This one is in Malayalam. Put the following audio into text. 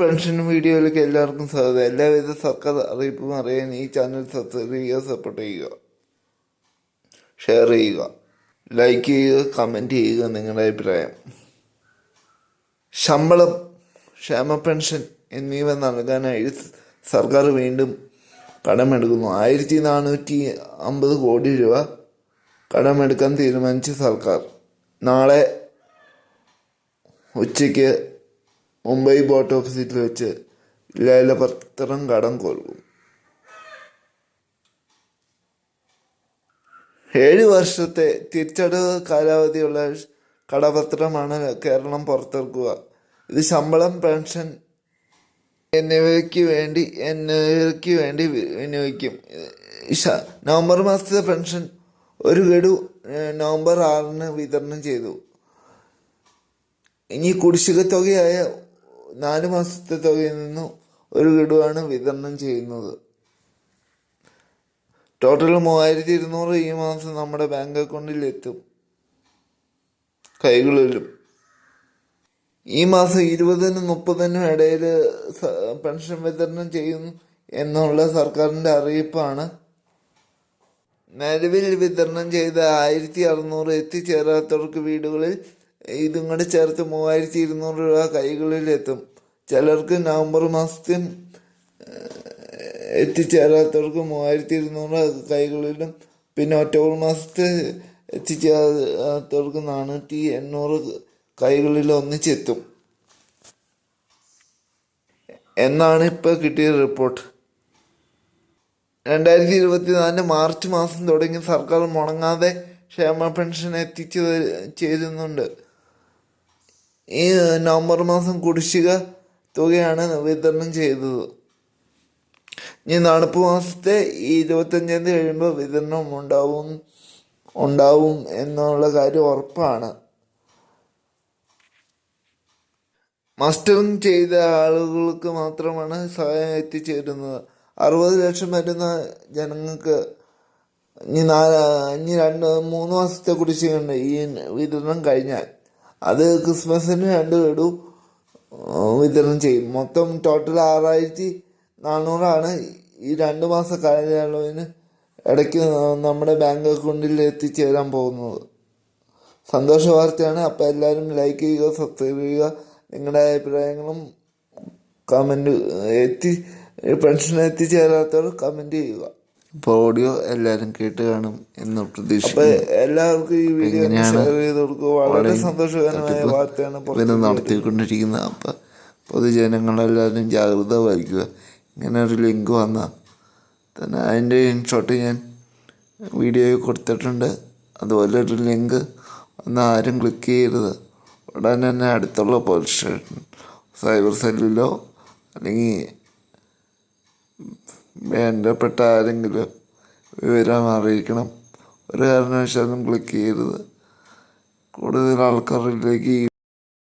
പെൻഷൻ വീഡിയോയിലേക്ക് എല്ലാവർക്കും സ്വാഗതം. എല്ലാവിധ സർക്കാർ അറിയിപ്പും അറിയാൻ ഈ ചാനൽ സബ്സ്ക്രൈബ് ചെയ്യുക സപ്പോർട്ട് ചെയ്യുക ഷെയർ ചെയ്യുക ലൈക്ക് ചെയ്യുക കമന്റ് ചെയ്യുക നിങ്ങളുടെ അഭിപ്രായം. ശമ്പളം ക്ഷേമ പെൻഷൻ എന്നിവ നൽകാനായി സർക്കാർ വീണ്ടും കടമെടുക്കുന്നു. ആയിരത്തി നാനൂറ്റി അമ്പത് കോടി രൂപ കടമെടുക്കാൻ തീരുമാനിച്ച സർക്കാർ. നാളെ ഉച്ചയ്ക്ക് മുംബൈ ബോട്ട് ഓഫീസിൽ വെച്ച് ലേലപത്രം കടം കൊള്ളും. ഏഴ് വർഷത്തെ തിരിച്ചടവ് കാലാവധിയുള്ള കടപത്രമാണ് കേരളം പുറത്തിറക്കുക. ഇത് ശമ്പളം പെൻഷൻ എന്നിവയ്ക്ക് വേണ്ടി എന്നിവയ്ക്ക് വേണ്ടി വിനിയോഗിക്കും. നവംബർ മാസത്തെ പെൻഷൻ ഒരു ഗഡു നവംബർ ആറിന് വിതരണം ചെയ്തു. ഇനി കുടിശ്ശിക തുകയായ നാല് മാസത്തെ തുകയിൽ നിന്നും ഒരു ഗഡുവാണ് വിതരണം ചെയ്യുന്നത്. ടോട്ടൽ മൂവായിരത്തി ഇരുന്നൂറ് ഈ മാസം നമ്മുടെ ബാങ്ക് അക്കൗണ്ടിൽ എത്തും കൈകളിലും. ഈ മാസം ഇരുപതിനും മുപ്പതിനും ഇടയിൽ പെൻഷൻ വിതരണം ചെയ്യുന്നു എന്നുള്ള സർക്കാരിന്റെ അറിയിപ്പാണ്. നിലവിൽ വിതരണം ചെയ്ത ആയിരത്തി അറുന്നൂറ് എത്തിച്ചേരാത്തവർക്ക് വീടുകളിൽ ഇതും കൂടെ ചേർത്ത് മൂവായിരത്തി ഇരുന്നൂറ് രൂപ കൈകളിലെത്തും. ചിലർക്ക് നവംബർ മാസത്തിൽ എത്തിച്ചേരാത്തവർക്ക് മൂവായിരത്തി ഇരുന്നൂറ് കൈകളിലും പിന്നെ ഒക്ടോബർ മാസത്തെ എത്തിച്ചേരാത്തവർക്ക് നാനൂറ്റി എണ്ണൂറ് കൈകളിൽ ഒന്നിച്ചെത്തും. എന്നാണ് ഇപ്പോൾ കിട്ടിയ റിപ്പോർട്ട് രണ്ടായിരത്തി ഇരുപത്തിനാലിന് മാർച്ച് മാസം തുടങ്ങി സർക്കാർ മുടങ്ങാതെ ക്ഷേമ പെൻഷൻ എത്തിച്ചു ചേരുന്നുണ്ട് ഈ നവംബർ മാസം കുടിശ്ശിക തുകയാണ് വിതരണം ചെയ്തത്. ഇനി നടപ്പ് മാസത്തെ ഈ ഇരുപത്തഞ്ചാം തീയതി കഴിയുമ്പോൾ വിതരണം ഉണ്ടാവും ഉണ്ടാവും എന്നുള്ള കാര്യം ഉറപ്പാണ്. മസ്റ്ററിങ് ചെയ്ത ആളുകൾക്ക് മാത്രമാണ് സഹായം എത്തിച്ചേരുന്നത്. അറുപത് ലക്ഷം വരുന്ന ജനങ്ങൾക്ക് ഇനി നാല് ഇനി രണ്ട് മൂന്ന് മാസത്തെ കുടിശ്ശികയുണ്ട് ഈ വിതരണം കഴിഞ്ഞാൽ. അത് ക്രിസ്മസിന് രണ്ട് വീടും വിതരണം ചെയ്യും. മൊത്തം ടോട്ടൽ ആറായിരത്തി നാനൂറാണ്. ഈ രണ്ട് മാസ കാലയളവിന് ഇടയ്ക്ക് നമ്മുടെ ബാങ്ക് അക്കൗണ്ടിൽ എത്തിച്ചേരാൻ പോകുന്നത്. സന്തോഷ വാർത്തയാണ്. അപ്പോൾ എല്ലാവരും ലൈക്ക് ചെയ്യുക സബ്സ്ക്രൈബ് ചെയ്യുക. നിങ്ങളുടെ അഭിപ്രായങ്ങളും കമന്റ് എത്തി പെൻഷൻ എത്തിച്ചേരാത്തവർ കമന്റ് ചെയ്യുക. ഇപ്പോൾ ഓഡിയോ എല്ലാവരും കേട്ട് കാണും എന്ന് പ്രതീക്ഷിക്കുന്നു. എല്ലാവർക്കും ഈ വീഡിയോ ഷെയർ ചെയ്ത് കൊടുക്കുക. വളരെ സന്തോഷകരമായ വാർത്തയാണ് പുറത്ത് നടത്തിക്കൊണ്ടിരിക്കുന്നത്. അപ്പം പൊതുജനങ്ങളെല്ലാവരും ജാഗ്രത വായിക്കുക ഇങ്ങനെ ഒരു ലിങ്ക് വന്നാൽ തന്നെ അതിന്റെ ഇൻഷോട്ട് ഞാൻ വീഡിയോയിൽ കൊടുത്തിട്ടുണ്ട്. അതുപോലെ ഒരു ലിങ്ക് ഒന്ന് ആരും ക്ലിക്ക് ചെയ്യരുത്. ഉടനെ തന്നെ അടുത്തുള്ള പോലീസ് സ്റ്റേഷൻ സൈബർ സെല്ലിലോ അല്ലെങ്കിൽ വേണ്ടപ്പെട്ട ആരെങ്കിലും വിവരം അറിയിക്കണം. ഒരു കാരണവശാലും ക്ലിക്ക് ചെയ്യരുത്. കൂടുതൽ ആൾക്കാരിലേക്ക്